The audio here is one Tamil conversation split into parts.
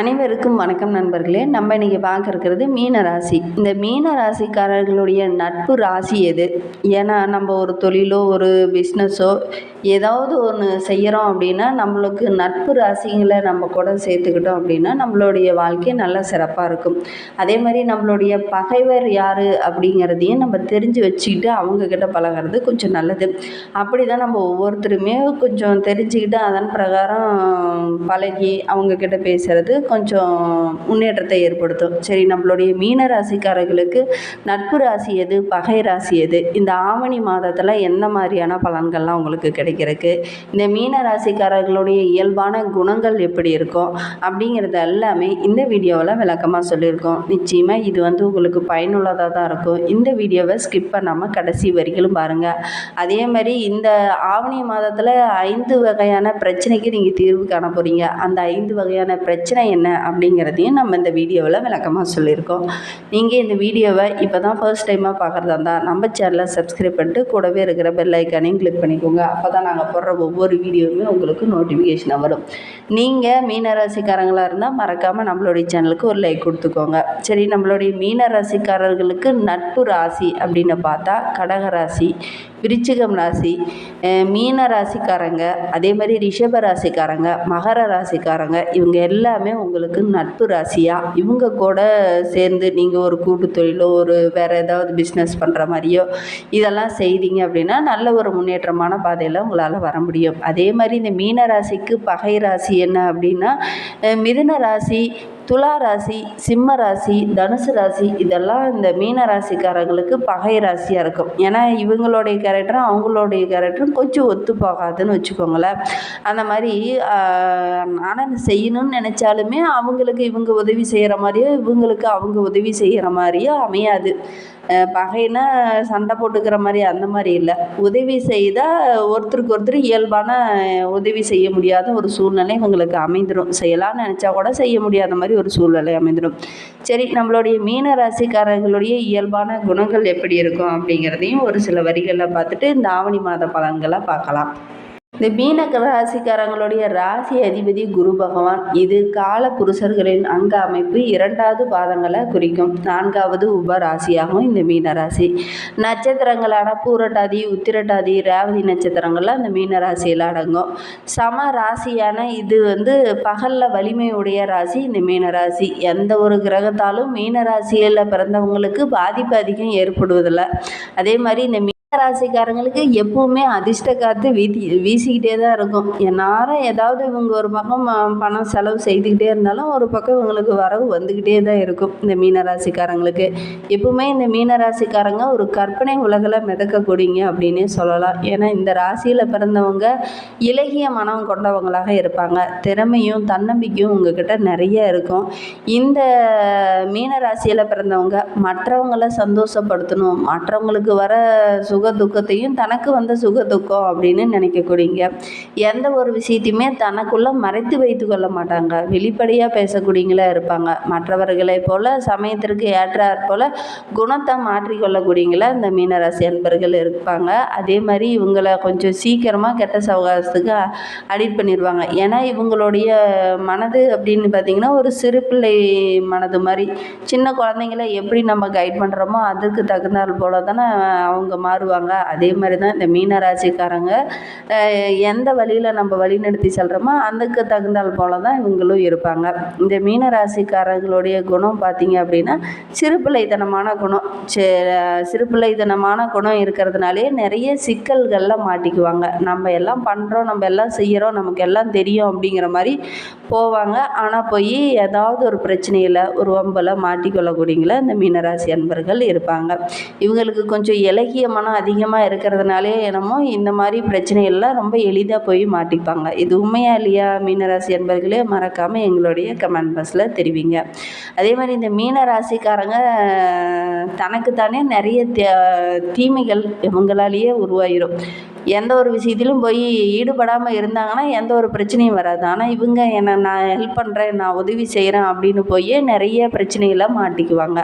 அனைவருக்கும் வணக்கம் நண்பர்களே. நம்ம இன்றைக்கி பார்க்க இருக்கிறது மீன ராசி இந்த மீன ராசிக்காரர்களுடைய நட்பு ராசி எது? ஏன்னா நம்ம ஒரு தொழிலோ ஒரு பிஸ்னஸோ ஏதாவது ஒன்று செய்கிறோம் அப்படின்னா நம்மளுக்கு நட்பு ராசிங்களை நம்ம கூட சேர்த்துக்கிட்டோம் அப்படின்னா நம்மளுடைய வாழ்க்கை நல்லா சிறப்பாக இருக்கும். அதே மாதிரி நம்மளுடைய பகைவர் யார் அப்படிங்கிறதையும் நம்ம தெரிஞ்சு வச்சுக்கிட்டு அவங்கக்கிட்ட பழகிறது கொஞ்சம் நல்லது. அப்படி தான் நம்ம ஒவ்வொருத்தருமே கொஞ்சம் தெரிஞ்சுக்கிட்டு அதன் பிரகாரம் பழகி அவங்கக்கிட்ட பேசுகிறது கொஞ்சம் முன்னேற்றத்தை ஏற்படுத்தும். சரி நம்மளுடைய மீன ராசிக்காரர்களுக்கு நட்பு ராசி எது பகை ராசி எது? இந்த ஆவணி மாதத்தில் எந்த மாதிரியான பலன்கள்லாம் உங்களுக்கு கிடைக்கிறதுக்கு? இந்த மீன ராசிக்காரர்களுடைய இயல்பான குணங்கள் எப்படி இருக்கும்? அப்படிங்கிறது எல்லாமே இந்த வீடியோவில் விளக்கமாக சொல்லியிருக்கோம். நிச்சயமாக இது வந்து உங்களுக்கு பயனுள்ளதாக தான் இருக்கும். இந்த வீடியோவை ஸ்கிப் பண்ணாமல் கடைசி வரைக்கும் பாருங்கள் அதே மாதிரி இந்த ஆவணி மாதத்தில் ஐந்து வகையான பிரச்சனைக்கு நீங்கள் தீர்வு காண போகிறீங்க அந்த ஐந்து வகையான பிரச்சனை என்ன அப்படிங்கிறதையும் நம்ம இந்த வீடியோவில் விளக்கமாக சொல்லியிருக்கோம். நீங்கள் இந்த வீடியோவை இப்போ தான் ஃபர்ஸ்ட் டைமாக பார்க்குறதா இருந்தால் நம்ம சேனலை சப்ஸ்கிரைப் பண்ணிட்டு கூடவே இருக்கிற பெல் ஐக்கானையும் கிளிக் பண்ணிக்கோங்க. அப்போ தான் நாங்கள் போடுற ஒவ்வொரு வீடியோவுமே உங்களுக்கு நோட்டிஃபிகேஷனாக வரும். நீங்கள் மீனராசிக்காரங்களாக இருந்தால் மறக்காமல் நம்மளுடைய சேனலுக்கு ஒரு லைக் கொடுத்துக்கோங்க. சரி நம்மளுடைய மீனராசிக்காரர்களுக்கு நட்பு ராசி அப்படின்னு பார்த்தா கடக ராசி விருச்சிகம் ராசி மீன ராசிக்காரங்க அதே மாதிரி ரிஷப ராசிக்காரங்க மகர ராசிக்காரங்க இவங்க எல்லாமே உங்களுக்கு நட்பு ராசியாக இவங்க கூட சேர்ந்து நீங்கள் ஒரு கூட்டு தொழிலோ ஒரு வேறு ஏதாவது பிஸ்னஸ் பண்ணுற மாதிரியோ இதெல்லாம் செய்தீங்க அப்படின்னா நல்ல ஒரு முன்னேற்றமான பாதையில் உங்களால் வர முடியும். அதே மாதிரி இந்த மீன ராசிக்கு பகை ராசி என்ன அப்படின்னா மிதுன ராசி துலா ராசி சிம்ம ராசி தனுசு ராசி இதெல்லாம் இந்த மீன ராசிக்காரங்களுக்கு பகை ராசியாக இருக்கும். ஏன்னா இவங்களுடைய கேரக்டரும் அவங்களுடைய கேரக்டரும் கொஞ்சம் ஒத்து போகாதுன்னு வச்சுக்கோங்களேன். அந்த மாதிரி ஆனால் செய்யணும்னு நினச்சாலுமே அவங்களுக்கு இவங்க உதவி செய்கிற மாதிரியோ இவங்களுக்கு அவங்க உதவி செய்கிற மாதிரியோ அமையாது. பகைனா சண்டை போட்டுக்கிற மாதிரி அந்த மாதிரி இல்லை. உதவி செய்தால் ஒருத்தருக்கு ஒருத்தர் இயல்பான உதவி செய்ய முடியாத ஒரு சூழ்நிலை இவங்களுக்கு அமைந்துடும் செய்யலாம்னு நினச்சா கூட செய்ய முடியாத மாதிரி ஒரு சூழ்நிலை அமைந்துடும் சரி நம்மளுடைய மீன ராசிக்காரர்களுடைய இயல்பான குணங்கள் எப்படி இருக்கும் அப்படிங்கிறதையும் ஒரு சில வரிகளில் பார்த்துட்டு இந்த ஆவணி மாத பலன்களை பார்க்கலாம். இந்த மீன ராசிக்காரங்களுடைய ராசி அதிபதி குரு பகவான் இது கால புருஷர்களின் அங்க அமைப்பு இரண்டாவது பாதங்களை குறிக்கும். நான்காவது உப ராசியாகும் இந்த மீன ராசி நட்சத்திரங்களான பூரட்டாதி உத்திரட்டாதி ரேவதி நட்சத்திரங்கள்லாம் அந்த மீன ராசியில் அடங்கும். சம ராசியான இது வந்து பகலில் வலிமையுடைய ராசி இந்த மீன ராசி எந்த ஒரு கிரகத்தாலும் மீன ராசியில் பிறந்தவங்களுக்கு பாதிப்பு அதிகம் ஏற்படுவதில்லை. அதே மாதிரி இந்த மீன ராசிக்காரங்களுக்கு எப்பவுமே அதிர்ஷ்ட காற்று வீசி வீசிக்கிட்டே தான் இருக்கும். எந்நேரம் ஏதாவது இவங்க ஒரு பக்கம் பணம் செலவு செய்துக்கிட்டே இருந்தாலும் ஒரு பக்கம் இவங்களுக்கு வரவு வந்துக்கிட்டே தான் இருக்கும் இந்த மீன ராசிக்காரங்களுக்கு எப்பவுமே இந்த மீன ராசிக்காரங்க ஒரு கற்பனை உலகில் மிதக்கக்கூடியங்க அப்படின்னே சொல்லலாம். ஏன்னா இந்த ராசியில் பிறந்தவங்க இலகிய மனம் கொண்டவங்களாக இருப்பாங்க. திறமையும் தன்னம்பிக்கையும் உங்ககிட்ட நிறைய இருக்கும். இந்த மீன ராசியில் பிறந்தவங்க மற்றவங்களை சந்தோஷப்படுத்தணும் மற்றவங்களுக்கு வர சுக துக்கத்தையும் தனக்கு வந்த சுக துக்கம் அப்படின்னு நினைக்கக்கூடியங்க எந்த ஒரு விஷயத்தையுமே தனக்குள்ளே மறைத்து வைத்து கொள்ள மாட்டாங்க. வெளிப்படையாக பேசக்கூடியங்களா இருப்பாங்க. மற்றவர்களை போல சமயத்திற்கு ஏற்றாற் போல குணத்தை மாற்றிக்கொள்ளக்கூடியங்களா இந்த மீனராசி அன்பர்கள் இருப்பாங்க. அதே மாதிரி இவங்களை கொஞ்சம் சீக்கிரமாக கெட்ட சவகாசத்துக்கு அடிட் பண்ணிடுவாங்க ஏன்னா இவங்களுடைய மனது அப்படின்னு பார்த்திங்கன்னா ஒரு சிறு பிள்ளை மனது மாதிரி. சின்ன குழந்தைங்கள எப்படி நம்ம கைட் பண்ணுறோமோ அதுக்கு தகுந்தாற் போல தானே அவங்க மாறுவாங்க. அதே மாதிரி தான் இந்த மீன ராசிக்காரங்க எந்த வழியில் நம்ம வழிநடத்தி செல்கிறோமோ அதுக்கு தகுந்தால் போல தான் இவங்களும் இருப்பாங்க. இந்த மீன ராசிக்காரங்களுடைய குணம் பார்த்தீங்க அப்படின்னா சிறுபிள்ளைத்தனமான குணம். சிறுபிள்ளைத்தனமான குணம் இருக்கிறதுனாலே நிறைய சிக்கல்களில் மாட்டிக்குவாங்க. நம்ம எல்லாம் பண்ணுறோம் நம்ம எல்லாம் செய்கிறோம் நமக்கு எல்லாம் தெரியும் அப்படிங்கிற மாதிரி போவாங்க. ஆனால் போய் ஏதாவது ஒரு பிரச்சனையில் ஒரு வம்பில் மாட்டிக்கொள்ளக்கூடியங்கள இந்த மீனராசி அன்பர்கள் இருப்பாங்க. இவங்களுக்கு கொஞ்சம் இலகிய மனம் அதிகமாக இருக்கிறதுனாலே என்னமோ இந்த மாதிரி பிரச்சனைகள்லாம் ரொம்ப எளிதாக போய் மாட்டிப்பாங்க. இது உண்மையா இல்லையா? மீனராசி என்பர்களே மறக்காமல் எங்களுடைய கமெண்ட் பாக்ஸில் தெரிவிங்க. அதே மாதிரி இந்த மீனராசிக்காரங்க தனக்குத்தானே நிறைய தீமைகள் இவங்களாலேயே உருவாயிரும். எந்த ஒரு விஷயத்திலும் போய் ஈடுபடாமல் இருந்தாங்கன்னா எந்த ஒரு பிரச்சனையும் வராது. ஆனால் இவங்க என்னை நான் ஹெல்ப் பண்ணுறேன் நான் உதவி செய்கிறேன் அப்படின்னு போய் நிறைய பிரச்சனைகளை மாட்டிக்குவாங்க.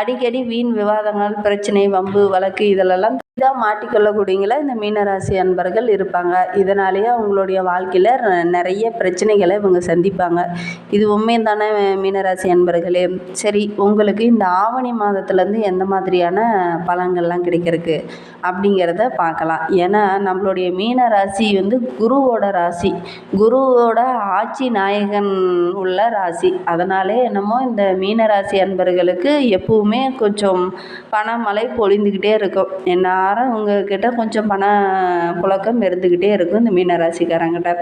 அடிக்கடி வீண் விவாதங்கள் பிரச்சனை வம்பு வழக்கு இதிலெல்லாம் தான் மாட்டிக்கொள்ளக்கூடியங்களா இந்த மீனராசி அன்பர்கள் இருப்பாங்க. இதனாலேயே அவங்களுடைய வாழ்க்கையில் நிறைய பிரச்சனைகளை இவங்க சந்திப்பாங்க. இது உண்மை தானே மீனராசி அன்பர்களே. சரி உங்களுக்கு இந்த ஆவணி மாதத்துலேருந்து எந்த மாதிரியான பலன்கள்லாம் கிடைக்கிறதுக்கு அப்படிங்கிறத பார்க்கலாம். ஏன்னா நம்மளுடைய மீன ராசி வந்து குருவோட ராசி. குருவோட ஆட்சி நாயகன் உள்ள ராசி. அதனாலே என்னமோ இந்த மீனராசி அன்பர்களுக்கு எப்பவுமே கொஞ்சம் பணமழை பொழிந்துக்கிட்டே இருக்கும். வாரம் உங்ககிட்ட கொஞ்சம் பண புழக்கம் இருந்துக்கிட்டே இருக்கும் இந்த மீன ராசிக்காரங்கிட்ட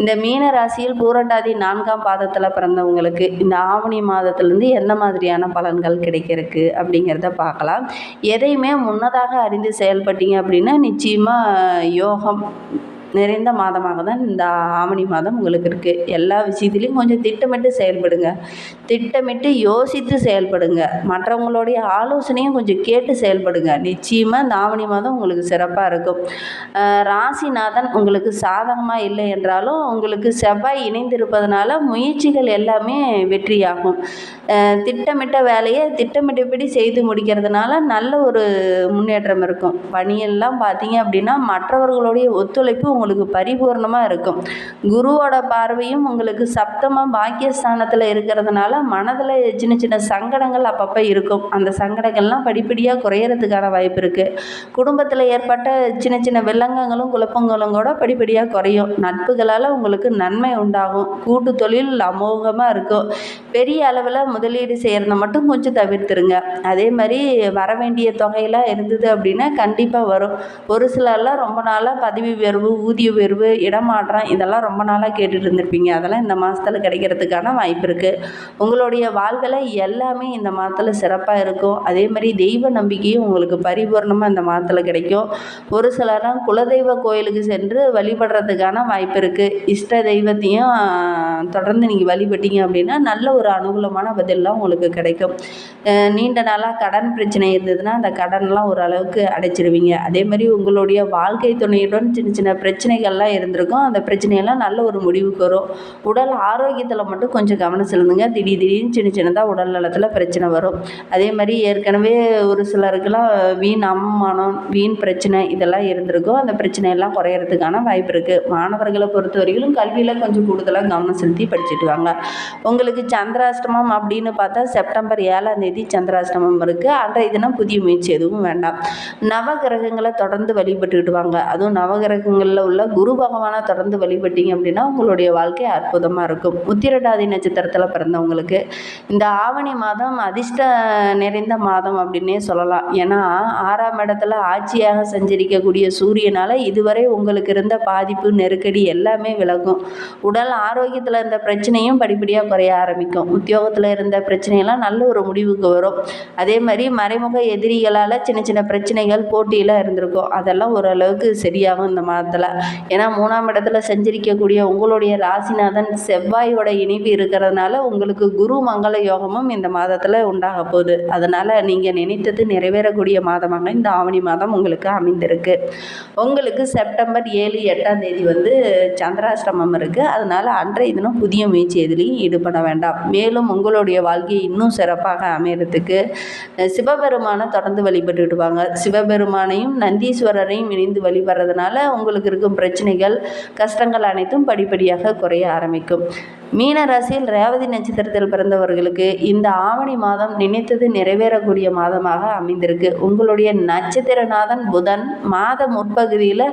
இந்த மீன ராசியில் பூரண்டாதி நான்காம் பாதத்தில் பிறந்தவங்களுக்கு இந்த ஆவணி மாதத்துலேருந்து எந்த மாதிரியான பலன்கள் கிடைக்கிறதுக்கு அப்படிங்கிறத பார்க்கலாம். எதையுமே முன்னதாக அறிந்து செயல்பட்டீங்க அப்படின்னா நிச்சயமாக யோகம் நிறைந்த மாதமாக தான் இந்த ஆவணி மாதம் உங்களுக்கு இருக்குது எல்லா விஷயத்துலையும் கொஞ்சம் திட்டமிட்டு செயல்படுங்க. திட்டமிட்டு யோசித்து செயல்படுங்க. மற்றவங்களுடைய ஆலோசனையும் கொஞ்சம் கேட்டு செயல்படுங்க. நிச்சயமாக இந்த ஆவணி மாதம் உங்களுக்கு சிறப்பாக இருக்கும். ராசிநாதன் உங்களுக்கு சாதகமாக இல்லை என்றாலும் உங்களுக்கு செவ்வாய் இணைந்திருப்பதனால முயற்சிகள் எல்லாமே வெற்றியாகும். திட்டமிட்ட வேலையை திட்டமிட்டபடி செய்து முடிக்கிறதுனால நல்ல ஒரு முன்னேற்றம் இருக்கும். பணியெல்லாம் பார்த்தீங்க அப்படின்னா மற்றவர்களுடைய ஒத்துழைப்பு உங்களுக்கு பரிபூர்ணமாக இருக்கும். குருவோட பார்வையும் உங்களுக்கு சப்தமாக பாக்கியஸ்தானத்தில் இருக்கிறதுனால மனதில் சின்ன சின்ன சங்கடங்கள் அப்பப்போ இருக்கும். அந்த சங்கடங்கள்லாம் படிப்படியாக குறையறதுக்கான வாய்ப்பு இருக்குது குடும்பத்தில் ஏற்பட்ட சின்ன சின்ன வில்லங்கங்களும் குழப்பங்களும் கூட படிப்படியாக குறையும். நட்புகளால் உங்களுக்கு நன்மை உண்டாகும். கூட்டு தொழில் அமோகமாக இருக்கும். பெரிய அளவில் முதலீடு செய்கிறத மட்டும் கொஞ்சம் தவிர்த்துருங்க. அதே மாதிரி வர வேண்டிய தொகையெல்லாம் இருந்தது அப்படின்னா கண்டிப்பாக வரும். ஒரு சிலர்லாம் ரொம்ப நாளாக பதவி உயர்வு ஊதிய உயர்வு இடமாற்றம் இதெல்லாம் ரொம்ப நாளாக கேட்டுட்டு இருந்திருப்பீங்க. அதெல்லாம் இந்த மாதத்தில் கிடைக்கிறதுக்கான வாய்ப்பு இருக்குது உங்களுடைய வாழ்வில் எல்லாமே இந்த மாதத்தில் சிறப்பாக இருக்கும். அதே மாதிரி தெய்வ நம்பிக்கையும் உங்களுக்கு பரிபூர்ணமாக இந்த மாதத்தில் கிடைக்கும். ஒரு சிலர்லாம் குலதெய்வ கோயிலுக்கு சென்று வழிபடுறதுக்கான வாய்ப்பு இருக்குது இஷ்ட தெய்வத்தையும் தொடர்ந்து நீங்கள் வழிபட்டீங்க அப்படின்னா நல்ல ஒரு அனுகூலமான பதிலெலாம் உங்களுக்கு கிடைக்கும். நீண்ட நாளாக கடன் பிரச்சனை இருந்ததுன்னா அந்த கடன்லாம் ஓரளவுக்கு அடைச்சிடுவீங்க அதே மாதிரி உங்களுடைய வாழ்க்கை துணையுடன் சின்ன சின்ன பிரச்சனை பிரச்சனைகள்லாம் இருந்திருக்கும். அந்த பிரச்சனையெல்லாம் நல்ல ஒரு முடிவுக்கு வரும். உடல் ஆரோக்கியத்தில் மட்டும் கொஞ்சம் கவனம் செலுத்துங்க. திடீர் திடீர்னு சின்ன சின்னதாக உடல் நலத்தில் பிரச்சனை வரும். அதே மாதிரி ஏற்கனவே ஒரு சிலருக்கெல்லாம் வீண் அவமானம் வீண் பிரச்சனை இதெல்லாம் இருந்திருக்கும். அந்த பிரச்சனையெல்லாம் குறையறதுக்கான வாய்ப்பு இருக்குது மாணவர்களை பொறுத்த வரைக்கும் கல்வியில் கொஞ்சம் கூடுதலாக கவனம் செலுத்தி படிச்சுட்டு வாங்க. உங்களுக்கு சந்திராஷ்டமம் அப்படின்னு பார்த்தா செப்டம்பர் ஏழாம் தேதி சந்திராஷ்டமம் இருக்குது அன்றைய தினம் புதிய முயற்சி எதுவும் வேண்டாம். நவகிரகங்களை தொடர்ந்து வழிபட்டுக்கிட்டு வாங்க. அதுவும் நவகிரகங்களில் உள்ள குரு பகவானை தொடர்ந்து வழிபட்டீங்க அப்படின்னா உங்களுடைய வாழ்க்கை அற்புதமாக இருக்கும். உத்திரட்டாதி நட்சத்திரத்தில் பிறந்தவங்களுக்கு இந்த ஆவணி மாதம் அதிர்ஷ்ட நிறைந்த மாதம் அப்படின்னே சொல்லலாம். ஏன்னா ஆறாம் இடத்துல ஆட்சியாக சஞ்சரிக்கக்கூடிய சூரியனால் இதுவரை உங்களுக்கு இருந்த பாதிப்பு நெருக்கடி எல்லாமே விலகும். உடல் ஆரோக்கியத்தில் இருந்த பிரச்சனையும் படிப்படியாக குறைய ஆரம்பிக்கும். உத்தியோகத்தில் இருந்த பிரச்சனையெல்லாம் நல்ல ஒரு முடிவுக்கு வரும். அதே மாதிரி மறைமுக எதிரிகளால் சின்ன சின்ன பிரச்சனைகள் போட்டியில் இருந்திருக்கும். அதெல்லாம் ஓரளவுக்கு சரியாகும் இந்த மாதத்தில். ஏன்னா மூணாம் இடத்துல செஞ்சிருக்கக்கூடிய உங்களுடைய ராசிநாதன் செவ்வாயோட இணைவு இருக்கிறதுனால உங்களுக்கு குரு மங்கள யோகமும் இந்த மாதத்தில் உண்டாக போகுது. அதனால் நீங்கள் நினைத்தது நிறைவேறக்கூடிய மாதமாக இந்த ஆவணி மாதம் உங்களுக்கு அமைந்திருக்கு. உங்களுக்கு செப்டம்பர் ஏழு எட்டாம் தேதி வந்து சந்திராசிரமம் இருக்குது அதனால் அன்றைய தினம் புதிய முயற்சி எதுலேயும் ஈடுபட வேண்டாம். மேலும் உங்களுடைய வாழ்க்கையை இன்னும் சிறப்பாக அமையறதுக்கு சிவபெருமானை தொடர்ந்து வழிபட்டுடுவாங்க சிவபெருமானையும் நந்தீஸ்வரரையும் இணைந்து வழிபடுறதுனால உங்களுக்கு இருக்கும் பிரச்சனைகள் கஷ்டங்கள் அனைத்தும் படிப்படியாக குறைய ஆரம்பிக்கும். மீன ராசியில் ரேவதி நட்சத்திரத்தில் பிறந்தவர்களுக்கு இந்த ஆவணி மாதம் நினைத்தது நிறைவேறக்கூடிய மாதமாக அமைந்திருக்கு. உங்களுடைய நட்சத்திரநாதன் புதன் மாத முற்பகுதியில்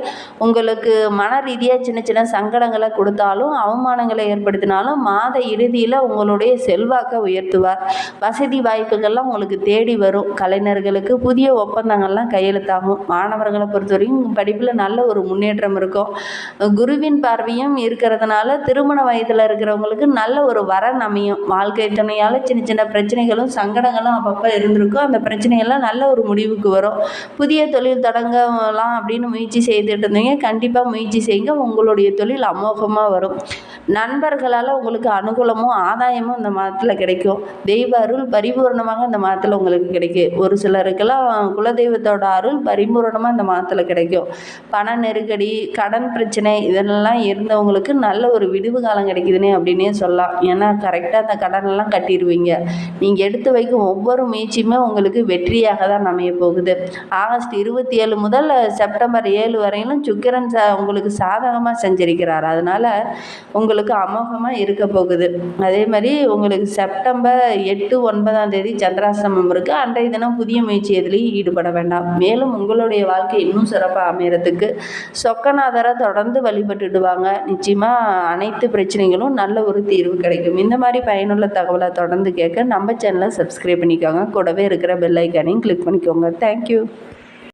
உங்களுக்கு மன ரீதியாக சின்ன சின்ன சங்கடங்களை கொடுத்தாலும் அவமானங்களை ஏற்படுத்தினாலும் மாத இறுதியில் உங்களுடைய செல்வாக்கை உயர்த்துவார். வசதி வாய்ப்புகள்லாம் உங்களுக்கு தேடி வரும். கலைஞர்களுக்கு புதிய ஒப்பந்தங்கள்லாம் கையெழுத்தாகும். மாணவர்களை பொறுத்தவரைக்கும் படிப்பில் நல்ல ஒரு முன்னேற்றம் இருக்கும். குருவின் பார்வையும் இருக்கிறதுனால திருமண வயதில் இருக்கிறவங்களுக்கு நல்ல ஒரு வரன் அமையும். வாழ்க்கை துணையால் சின்ன சின்ன பிரச்சனைகளும் சங்கடங்களும் அப்பப்போ இருந்திருக்கும். அந்த பிரச்சனையெல்லாம் நல்ல ஒரு முடிவுக்கு வரும். புதிய தொழில் தொடங்கலாம் அப்படின்னு முயற்சி செய்துட்டு இருந்தீங்க. கண்டிப்பாக முயற்சி செய்யுங்க. உங்களுடைய தொழில் அமோகமாக வரும். நண்பர்களால் உங்களுக்கு அனுகூலமும் ஆதாயமும் இந்த மாதத்தில் கிடைக்கும். தெய்வ அருள் பரிபூர்ணமாக இந்த மாதத்தில் உங்களுக்கு கிடைக்கும் ஒரு சிலருக்கெல்லாம் குலதெய்வத்தோட அருள் பரிபூர்ணமாக இந்த மாதத்தில் கிடைக்கும். பண நெருக்கடி கடன் பிரச்சனை இதெல்லாம் இருந்தவங்களுக்கு நல்ல ஒரு விடுவு காலம் கிடைக்குதுன்னே அப்படின்னே சொல்லலாம். ஏன்னா கரெக்டாக அந்த கடனெல்லாம் கட்டிடுவீங்க நீங்கள் எடுத்து வைக்கும் ஒவ்வொரு முயற்சியுமே உங்களுக்கு வெற்றியாக தான் அமைய போகுது. ஆகஸ்ட் இருபத்தி ஏழு முதல் செப்டம்பர் ஏழு வரையிலும் சுக்கிரன் சா உங்களுக்கு சாதகமாக செஞ்சிருக்கிறார். அதனால் உங்களுக்கு அமோகமாக இருக்க போகுது. அதே மாதிரி உங்களுக்கு செப்டம்பர் எட்டு ஒன்பதாம் தேதி சந்திராசிரமம் இருக்குது அன்றைய தினம் புதிய முயற்சி எதுலேயும் ஈடுபட வேண்டாம். மேலும் உங்களுடைய வாழ்க்கை இன்னும் சிறப்பாக அமையறதுக்கு சொக்கநாதரை தொடர்ந்து வழிபட்டுடுவாங்க. நிச்சயமாக அனைத்து பிரச்சனைகளும் நல்ல ஒரு தீர்வு கிடைக்கும். இந்த மாதிரி பயனுள்ள தகவலை தொடர்ந்து கேட்க நம்ம சேனலை சப்ஸ்கிரைப் பண்ணிக்கோங்க. கூடவே இருக்கிற பெல் ஐக்கானையும் கிளிக் பண்ணிக்கோங்க. தேங்க்யூ